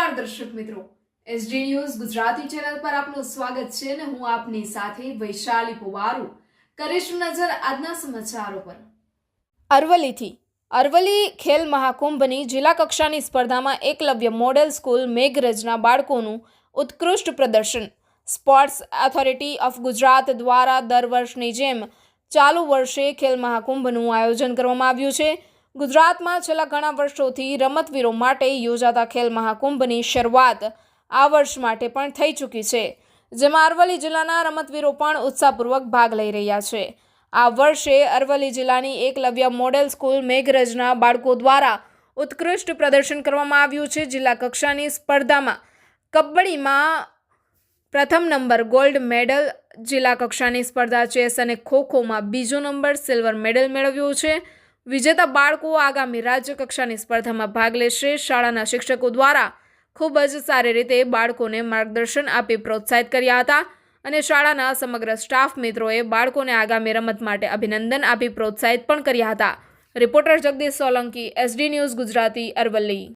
નમસ્કાર દર્શક મિત્રો. એસડી ન્યૂઝ ગુજરાતી ચેનલ પર આપનું સ્વાગત છે અને હું આપની સાથે વૈશાલી પુવારુ. કરીશું નજર આજના સમાચારો પર. અરવલ્લીથી. અરવલ્લી ખેલ મહાકુંભની જિલ્લા કક્ષાની સ્પર્ધામાં એકલવ્ય મોડેલ સ્કૂલ મેઘરજના બાળકોનું ઉત્કૃષ્ટ પ્રદર્શન. સ્પોર્ટ્સ ઓથોરિટી ઓફ ગુજરાત દ્વારા દર વર્ષની જેમ ચાલુ વર્ષે ખેલ મહાકુંભનું આયોજન કરવામાં આવ્યું છે. ગુજરાતમાં છેલ્લા ઘણા વર્ષોથી રમતવીરો માટે યોજાતા ખેલ મહાકુંભની શરૂઆત આ વર્ષ માટે પણ થઈ ચૂકી છે, જેમાં અરવલ્લી જિલ્લાના રમતવીરો પણ ઉત્સાહપૂર્વક ભાગ લઈ રહ્યા છે. આ વર્ષે અરવલ્લી જિલ્લાની એકલવ્ય મોડેલ સ્કૂલ મેઘરજના બાળકો દ્વારા ઉત્કૃષ્ટ પ્રદર્શન કરવામાં આવ્યું છે. જિલ્લા કક્ષાની સ્પર્ધામાં કબડ્ડીમાં પ્રથમ નંબર ગોલ્ડ મેડલ, જિલ્લા કક્ષાની સ્પર્ધા ચેસ અને ખોખોમાં બીજો નંબર સિલ્વર મેડલ મેળવ્યો છે. વિજેતા બાળકો આગામી રાજ્ય કક્ષાની સ્પર્ધામાં ભાગ લેશે. શાળાના શિક્ષકો દ્વારા ખૂબ જ સારી રીતે બાળકોને માર્ગદર્શન આપી પ્રોત્સાહિત કર્યા હતા અને શાળાના સમગ્ર સ્ટાફ મિત્રોએ બાળકોને આગામી રમત માટે અભિનંદન આપી પ્રોત્સાહિત પણ કર્યા હતા. Reporter Jagdish Solanki, SD news Gujarati Aravalli.